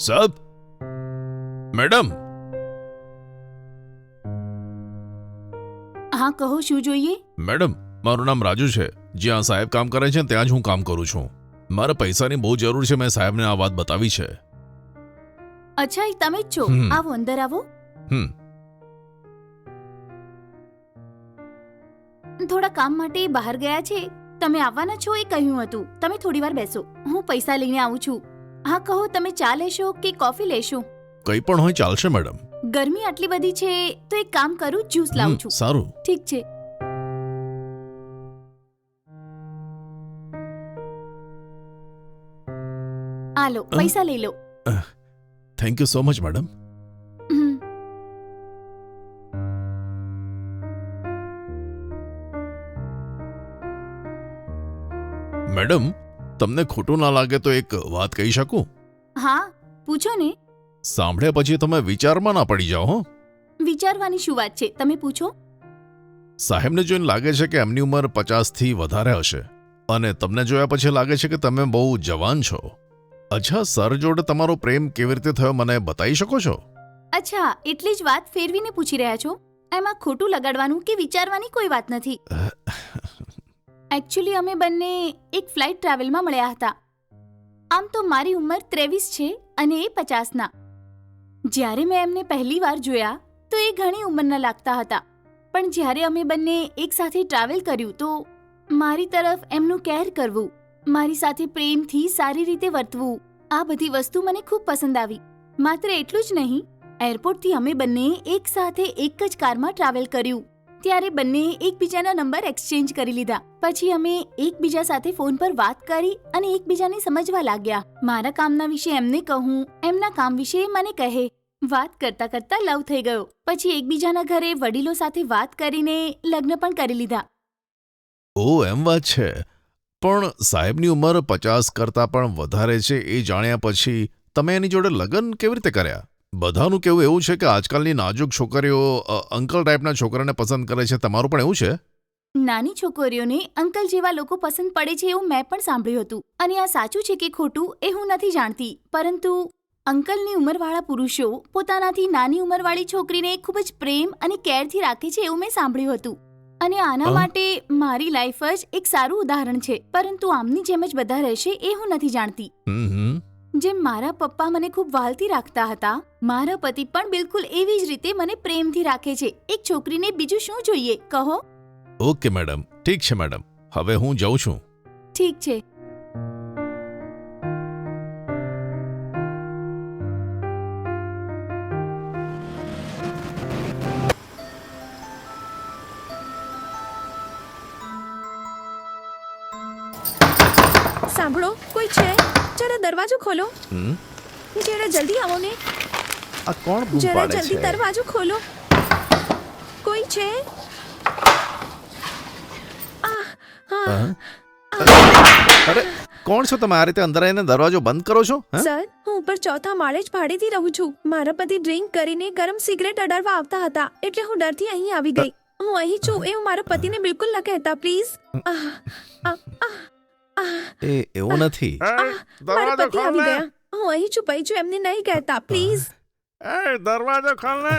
સાહેબ મેડમ? હા કહો શું જોઈએ? મેડમ મારું નામ રાજુ છે. જ્યાં સાહેબ કામ કરે છે ત્યાં જ હું કામ કરું છું. મારે પૈસાની બહુ જરૂર છે મેં સાહેબને આ વાત બતાવી છે. અચ્છા એ તમે જ છો. હમ. આવો અંદર આવો. હમ. થોડા કામ માટે બહાર ગયા છે. તમે આવવાના છો એ કહ્યું હતું. તમે થોડી વાર બેસો. હું પૈસા લઈને આવું છું. હા કહો તમે ચા લેશો કે કોફી લેશો? કંઈ પણ હોય ચાલશે મેડમ. ગરમી આટલી બધી છે તો એક કામ કરું જ્યુસ લાવું છું. સારું. ઠીક છે. આલો પૈસા લઈ લો. Thank you so much madam. Madam તમને ખોટું ના લાગે તો એક વાત કહી શકું? હા પૂછો ને. સાંભળ્યા પછી તમે વિચારમાં ના પડી જાઓ હો. વિચારવાની શું વાત છે? તમે પૂછો. સાહેબને જોઈને લાગે છે કે એમની ઉંમર પચાસથી વધારે હશે. અને તમને જોયા પછી લાગે છે કે તમે બહુ જવાન છો. અચ્છા સર જોડે તમારો પ્રેમ કેવી રીતે થયો મને બતાવી શકો છો? અચ્છા એટલી જ વાત ફેરવીને પૂછી રહ્યા છો? એમાં ખોટું લગાડવાનું કે વિચારવાની કોઈ વાત નથી. એકચ્યુઅલી અમે બંને એક ફ્લાઇટ ટ્રાવેલમાં મળ્યા હતા. આમ તો મારી ઉંમર ત્રેવીસ છે અને એ પચાસના. જ્યારે મેં એમને પહેલી વાર જોયા, તો એ ઘણી ઉંમરના લાગતા હતા. પણ જ્યારે અમે બંને એક સાથે ટ્રાવેલ કર્યું, તો મારી તરફ એમનું કેર કરવું, મારી સાથે પ્રેમથી સારી રીતે વર્તવું, આ બધી વસ્તુ મને ખૂબ પસંદ આવી. માત્ર એટલું જ નહીં એરપોર્ટથી અમે બંને એક સાથે એક જ કારમાં ટ્રાવેલ કર્યું. ત્યારે બંને એકબીજાના નંબર એક્સચેન્જ કરી લીધા. પછી અમે એકબીજા સાથે ફોન પર વાત કરી અને એકબીજાને સમજવા લાગ્યા. મારા કામના વિશે એમને કહું, એમના કામ વિશે મને કહે. વાત કરતા કરતા લવ થઈ ગયો. પછી એકબીજાના ઘરે વડીલો સાથે વાત કરીને લગ્ન પણ કરી લીધા. ઓ, એમ વાત છે. પણ સાહેબની ઉંમર પચાસ કરતાં પણ વધારે છે એ જાણ્યા પછી તમે એની જોડે લગ્ન કેવી રીતે કર્યા? બધાનું કેવું એવું છે કે આજકાલની નાજુક છોકરીઓ અંકલ ટાઈપના છોકરાને પસંદ કરે છે, તમારું પણ એવું છે? નાની છોકરીઓને અંકલ જેવા લોકો પસંદ પડે છે એવું મેં પણ સાંભળ્યું હતું. અને આ સાચું છે કે ખોટું એ હું નથી જાણતી. પરંતુ અંકલની ઉંમરવાળા પુરુષો પોતાનાથી નાની ઉંમરવાળી છોકરીને ખૂબ જ પ્રેમ અને કેરથી રાખે છે એવું મેં સાંભળ્યું હતું. અને આના માટે મારી લાઈફ જ એક સારું ઉદાહરણ છે. પરંતુ આમની જેમ જ બધા રહેશે એ હું નથી જાણતી. જેમ મારા પપ્પા મને ખૂબ વાલથી રાખતા હતા મારા પતિ પણ બિલકુલ એવી જ રીતે મને પ્રેમથી રાખે છે. એક છોકરીને બીજું શું જોઈએ? કહો? Okay madam. ઠીક છે મેડમ. હવે હું જાઉં છું. ઠીક છે. સાંભળો કોઈ છે? જરા દરવાજો ખોલો. હમ? જરા જલ્દી આવો ને. આ કોણ બૂમ જરા પાડે જલ્દી છે? દરવાજો ખોલો. કોઈ છે આ હા હા? અરે કોણ છો તમે? આ રીતે અંદર આવીને દરવાજો બંધ કરો છો? સર હું ઉપર ચોથા માળે જ ભાડેથી રહું છું. મારા પતિ ડ્રિંક કરીને ગરમ સિગરેટ અડાડવા આવતા હતા એટલે હું ડરથી અહીં આવી ગઈ. હું અહીં છું એવું મારા પતિને બિલકુલ ન કહેતા પ્લીઝ. એ એવું નથી. મારા પતિ આવી ગયા. હું અહીં છું પૈ છું એમને નહીં કહેતા પ્લીઝ. એ દરવાજો ખોલ ને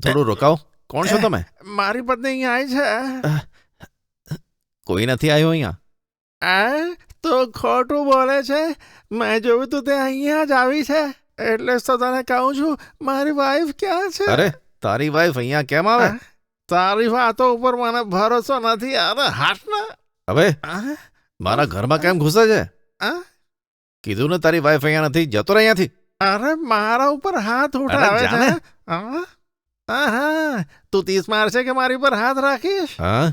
થોડું રોકાઓ. કોણ છો તમે? મારી પત્ની અહીંયા આવી છે. કોઈ નથી આવ્યો અહીંયા? આ તો ખોટું બોલે છે. મેં જોયું તું તે અહીંયા જ આવી છે. એટલે જ તો તને કહું છું મારી વાઈફ ક્યાં છે? અરે તારી વાઈફ અહીંયા કેમ આવે? તારી વાતો ઉપર મને ભરોસો નથી અરે હાટના હવે? મારા ઘરમાં કેમ ઘૂસે છે? કીધું ને તારી વાઈફ અહીંયા નથી જતો રહે અહીંયાથી. અરે મારા ઉપર હાથ ઉઠાવે છે. હા? તું તીસ મારશે કે મારી ઉપર હાથ રાખીશ? હા.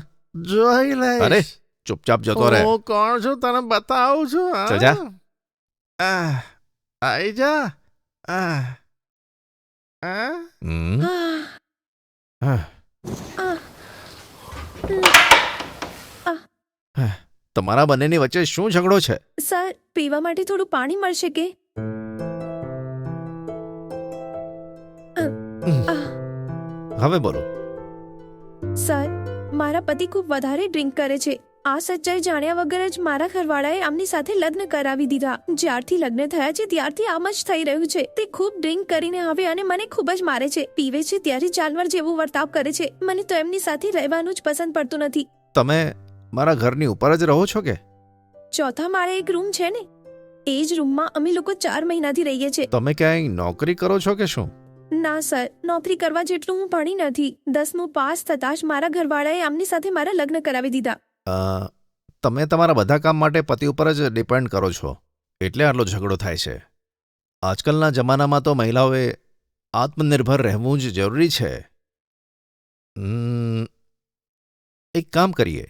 જોઈ લઈશ. અરે ચૂપચાપ જતો રહે હું કોણ છું તને બતાવું છું હા? ચલ જા. આહ, આઈ જા આહ. આ? હમ. હા. આહ. તમારા બંનેની વચ્ચે શું ઝઘડો છે સર પીવા માટે થોડું પાણી મળશે કે હવે બોલો સર મારા પતિ ખૂબ વધારે ડ્રિંક કરે છે આ સચ્ચાઈ જાણ્યા વગર જ મારા ઘરવાળાએ આમની સાથે લગ્ન કરાવી દીધા. જ્યારથી લગ્ન થયા છે ત્યારથી આમ જ થઈ રહ્યું છે. તે ખૂબ ડ્રિંક કરીને આવે અને મને ખૂબ જ મારે છે. પીવે છે ત્યારે જાનવર જેવું વર્તાવ કરે છે. મને તો એમની સાથે રહેવાનું જ પસંદ પડતું નથી. તમે મારા ઘરની ઉપર જ રહો છો કે? ચોથા માળે એક રૂમ છે ને? એ જ રૂમમાં અમે લોકો ચાર મહિનાથી રહીએ છીએ. તમે ક્યાંય નોકરી કરો છો કે શું? ના સર. નોકરી કરવા જેટલું હું ભણી નથી. દસમું પાસ થતાં જ મારા ઘરવાળાએ આમની સાથે મારા લગ્ન કરાવી દીધા. તમે તમારા બધા કામ માટે પતિ ઉપર જ ડિપેન્ડ કરો છો. એટલે આટલો ઝઘડો થાય છે. આજકાલના જમાનામાં તો મહિલાઓએ આત્મનિર્ભર રહેવું જ જરૂરી છે. એક કામ કરીએ.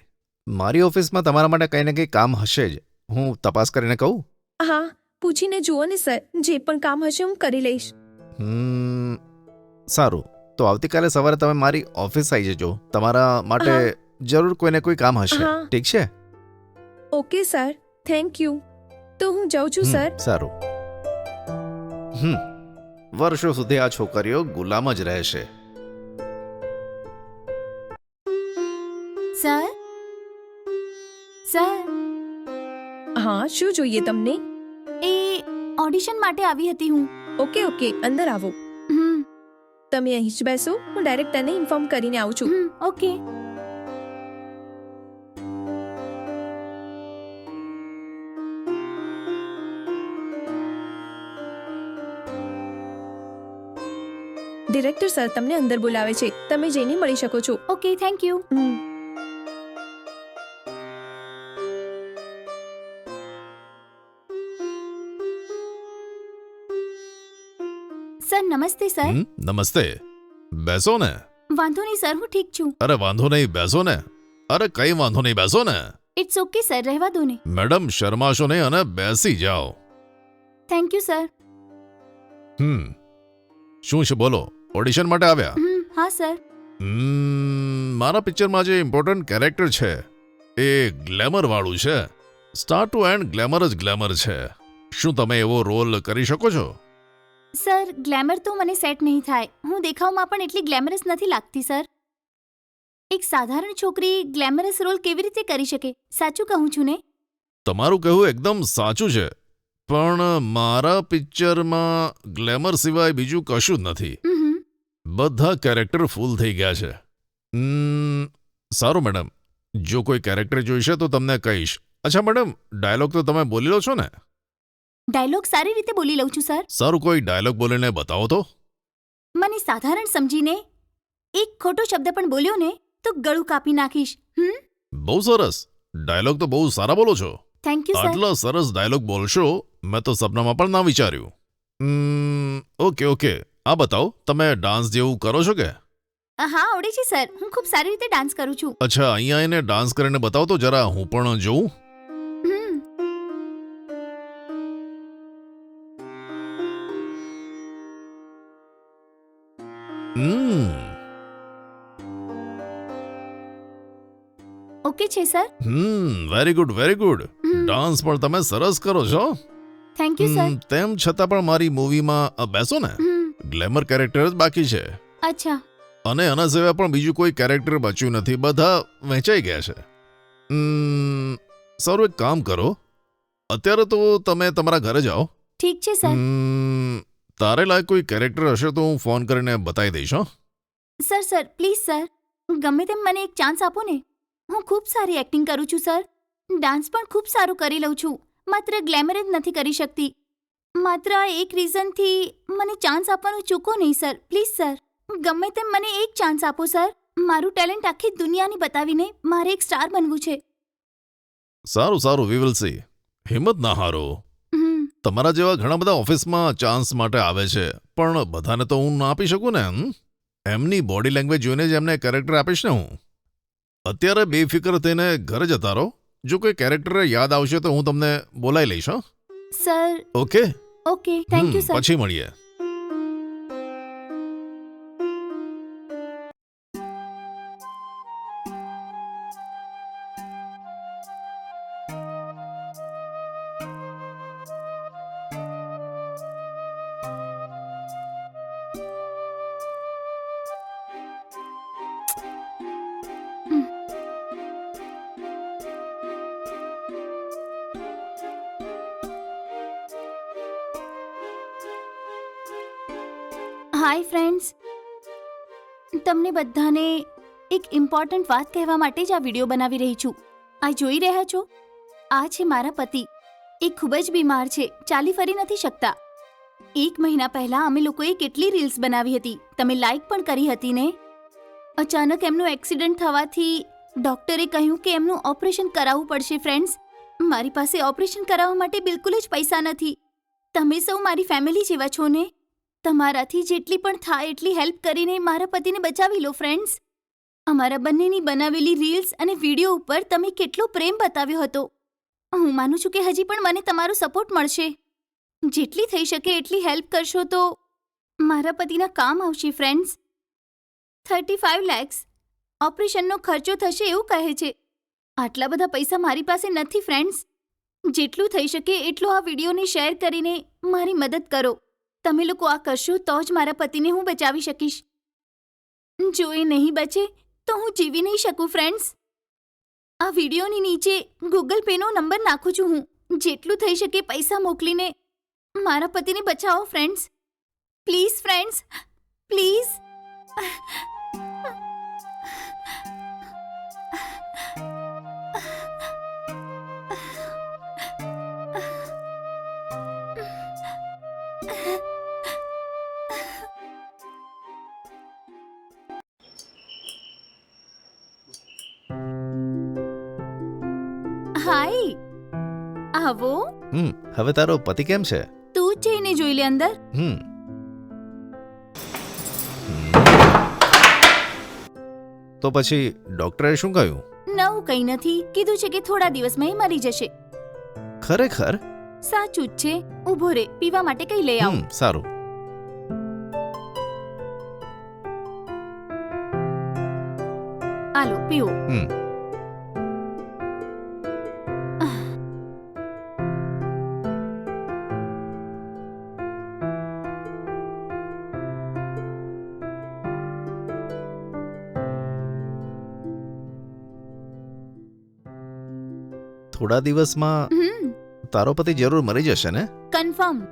મારી ઓફિસમાં તમારા માટે કંઈ ને કંઈ કામ હશે જ. હું તપાસ કરીને કહું? હા પૂછીને જુઓ ને સર. જે પણ કામ હશે હું કરી લઈશ. હમ, સારું. તો આવતીકાલે સવારે તમે મારી ઓફિસ આવી જજો. તમારા માટે. જરૂર કોઈને કોઈ કામ હશે. હા. ઠીક છે? Okay sir. Thank you. તો હું જાઉં છું હમ, સર. સારું. હમ. વર્ષો સુધી આ છોકરીઓ ગુલામ જ રહેશે સર? સર? હા શું જોઈએ તમને? એ ઓડિશન માટે આવી હતી હું. Okay okay. અંદર આવો. હમ. તમે અહીં જ બેસો. હું ડાયરેક્ટરને ઇન્ફોર્મ કરીને આવું છું. હમ ઓકે. ડિરેક્ટર સર તમને અંદર બોલાવે છે. તમે જઈને મળી શકો છો. ઓકે થેન્ક યુ સર નમસ્તે સર. હમ, નમસ્તે. બેસો ને. વાંધો નહીં સર હું ઠીક છું. અરે વાંધો નહીં બેસો ને. અરે કઈ વાંધો નહીં બેસો ને. ઇટ્સ ઓકે સર રહેવા દો ને. મેડમ શરમાશો નહીં અને બેસી જાઓ. Thank you sir. હમ. શું છે બોલો. ઓડિશન માટે આવ્યા? હમ હા સર હમ, મારા પિક્ચરમાં જે ઇમ્પોર્ટન્ટ કેરેક્ટર છે એ ગ્લેમર વાળું છે. સ્ટાર ટુ એન્ડ ગ્લેમર જ ગ્લેમર છે. શું તમે એવો રોલ કરી શકો છો? સર ગ્લેમર તો મને સેટ નહીં થાય. હું દેખાવમાં પણ એટલી ગ્લેમરસ નથી લાગતી સર એક સાધારણ છોકરી ગ્લેમરસ રોલ કેવી રીતે કરી શકે? સાચું કહું છું ને? તમારું કહેવું એકદમ સાચું છે. પણ મારા પિક્ચરમાં ગ્લેમર સિવાય બીજું કશું જ નથી. બધા કેરેક્ટર ફૂલ થઈ ગયા છે. સારું મેડમ જો કોઈ કેરેક્ટર જોઈશે તો તમને કહીશ. અચ્છા મેડમ ડાયલોગ તો તમે બોલી લો છો ને? ડાયલોગ સારી રીતે બોલી લઉં છું સર સારું કોઈ ડાયલોગ બોલીને બતાવો તો? મને સાધારણ સમજીને એક ખોટો શબ્દ પણ બોલ્યો ને તો ગળું કાપી નાખીશ. હમ? બહુ સરસ. ડાયલોગ તો બહુ સારા બોલો છો. થેન્ક યુ સર આટલા સરસ ડાયલોગ બોલશો મેં તો સપનામાં પણ ના વિચાર્યું. ઓકે ઓકે આ બતાવો તમે ડાન્સ જેવું કરો છો કે? હા આવડે છે સર. હું ખૂબ સારી રીતે ડાન્સ કરું છું. અચ્છા અહીંયા એને ડાન્સ કરીને બતાવો તો જરા હું પણ જોઉં. હમ. હમ. ઓકે છે સર. હમ વેરી ગુડ વેરી ગુડ હમ. ડાન્સ પણ તમે સરસ કરો છો. થેન્ક યુ સર હમ, તેમ છતાં પણ મારી મૂવીમાં અ, બેસો ને. હમ. ગ્લેમર કેરેક્ટર જ બાકી છે. અચ્છા. અને આના સિવાય પણ બીજું કોઈ કેરેક્ટર બચ્યું નથી બધા વહેંચાઈ ગયા છે. ઉમ, સારું એક કામ કરો. અત્યારે તો તમે તમારા ઘરે જાઓ. ઠીક છે સર. ઉમ, તારે લાયક કોઈ કેરેક્ટર હશે તો હું ફોન કરીને બતાવી દઈશ હો. Sir sir please sir. ગમે તેમ મને એક ચાન્સ આપો ને. હું ખૂબ સારી એક્ટિંગ કરું છું સર. ડાન્સ પણ ખૂબ સારું કરી લઉં છું. માત્ર ગ્લેમર જ નથી કરી શકતી. માત્ર એક રીઝનથી મને ચાન્સ આપવાનું ચૂકો નહીં સર પ્લીઝ સર ગમે તેમ મને એક ચાન્સ આપો સર મારું ટેલેન્ટ આખી દુનિયાને બતાવીને મારે એક સ્ટાર બનવું છે. સારું સારું. વી વિલ સી હિંમત ના હારો. તમારા જેવા ઘણા બધા ઓફિસમાં ચાન્સ માટે આવે છે. પણ બધાને તો હું ના આપી શકું ને? એમની બોડી લેંગ્વેજ જોઈને જ એમને કેરેક્ટર આપીશ ને હું. અત્યારે બેફિકર થઈને ઘરે જતા રહો. જો કોઈ કેરેક્ટર યાદ આવશે તો હું તમને બોલાવી લઈશ હો. Sir. Okay. Okay thank you sir પછી મળીએ. હાય ફ્રેન્ડ્સ તમને બધાને એક ઇમ્પોર્ટન્ટ વાત કહેવા માટે જ આ વીડિયો બનાવી રહી છું. આ જોઈ રહ્યા છો? આ છે મારા પતિ. એ ખૂબ જ બીમાર છે. ચાલી ફરી નથી શકતા. એક મહિના પહેલા અમે લોકોએ કેટલી રીલ્સ બનાવી હતી. તમે લાઈક પણ કરી હતી ને? અચાનક એમનું એક્સિડન્ટ થવાથી ડોક્ટરે કહ્યું કે એમનું ઓપરેશન કરાવવું પડશે ફ્રેન્ડ્સ મારી પાસે ઓપરેશન કરાવવા માટે બિલકુલ જ પૈસા નથી. તમે સૌ મારી ફેમિલી જેવા છો ને? તમારાથી જેટલી પણ થાય એટલી હેલ્પ કરીને મારા પતિને બચાવી લો ફ્રેન્ડ્સ અમારા બંનેની બનાવેલી રીલ્સ અને વીડિયો ઉપર તમે કેટલો પ્રેમ બતાવ્યો હતો. હું માનું છું કે હજી પણ મને તમારો સપોર્ટ મળશે. જેટલી થઈ શકે એટલી હેલ્પ કરશો તો મારા પતિના કામ આવશે ફ્રેન્ડ્સ થર્ટી ફાઇવ લેક્સ ઓપરેશનનો ખર્ચો થશે એવું કહે છે. આટલા બધા પૈસા મારી પાસે નથી ફ્રેન્ડ્સ જેટલું થઈ શકે એટલું આ વિડીયોને શેર કરીને મારી મદદ કરો. તમે લોકો આ કરશો તો જ મારા પતિને હું બચાવી શકીશ. જો એ નહીં બચે, તો હું જીવી નહીં શકું ફ્રેન્ડ્સ આ વિડીયોની નીચે ગૂગલ પેનો નંબર નાખું છું હું. જેટલું થઈ શકે પૈસા મોકલીને મારા પતિને બચાવો friends please friends please hi આવો. હમ હવે તારો પતિ કેમ છે? તું જઈને જોઈ લે અંદર. હમ. તો પછી ડોક્ટરે શું કહ્યું? નવું કંઈ નથી. કીધું છે કે થોડા દિવસમાં એ મરી જશે. ખરેખર? સાચું જ છે. ઊભો રે પીવા માટે કઈ લઈ આવું. હમ સારું. આલો પીઓ હમ. થોડા દિવસમાં હમ. તારો પતિ જરૂર મરી જશે ને? કન્ફર્મ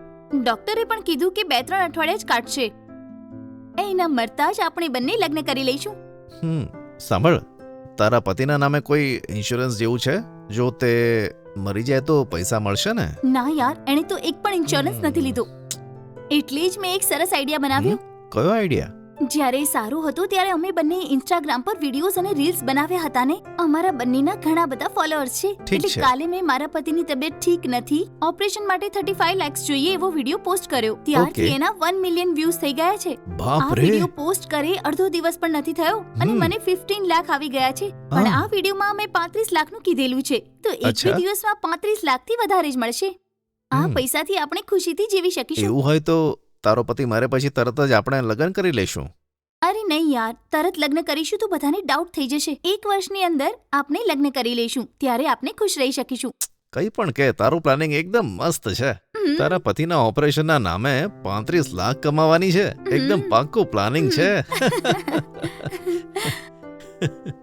ડોક્ટરે પણ કીધું કે બે ત્રણ અઠવાડિયા જ કાઢશે. એના મરતા જ આપણે બંને લગ્ન કરી લઈશું. હમ સાંભળ. તારા પતિના નામે કોઈ ઇન્સ્યોરન્સ જેવું છે? જો તે મરી જાય તો પૈસા મળશે ને? ના યાર એણે તો એક પણ ઇન્સ્યોરન્સ નથી લીધો. એટલે જ મેં એક સરસ આઈડિયા બનાવ્યો. કયો આઈડિયા જ્યારે સારું હતું ત્યારે અમે બંને ઇન્સ્ટાગ્રામ પર વિડીયોઝ અને રીલ્સ બનાવ્યા હતા ને અમારા બંનેના ઘણા બધા ફોલોઅર્સ છે ઠીક એટલે છે. કાલે મેં મારા પતિની તબિયત ઠીક નથી ઓપરેશન માટે થર્ટી ફાઈવ લેક્સ જોઈએ એવો વીડિયો પોસ્ટ કર્યો ત્યારથી Okay. એના વન મિલિયન વ્યૂઝ થઈ ગયા છે આ બાપ રે વીડિયો પોસ્ટ કરે અડધો દિવસ પણ નથી થયો અને હમ. મને ફિફ્ટીન લાખ આવી ગયા છે પણ હા. આ વિડીયોમાં મેં પાંત્રીસ લાખનું કીધેલું છે તો એક બે અચ્છા. દિવસમાં પાંત્રીસ લાખથી વધારે જ મળશે આ હમ. પૈસાથી આપણે ખુશીથી જીવી શકીશું એવું હોય તો તારો પતિ મારે પછી તરત જ આપણે લગ્ન કરી લઈશું. અરે નહીં યાર તરત લગ્ન કરીશું તો બધાને ડાઉટ થઈ જશે. એક વર્ષની અંદર આપણે લગ્ન કરી લઈશું ત્યારે આપણે ખુશ રહી શકીશું. કઈ પણ કે તારું પ્લાનિંગ એકદમ મસ્ત છે. તારા પતિના ઓપરેશનના નામે પાંત્રીસ લાખ કમાવાની છે. એકદમ પાક્કું પ્લાનિંગ છે.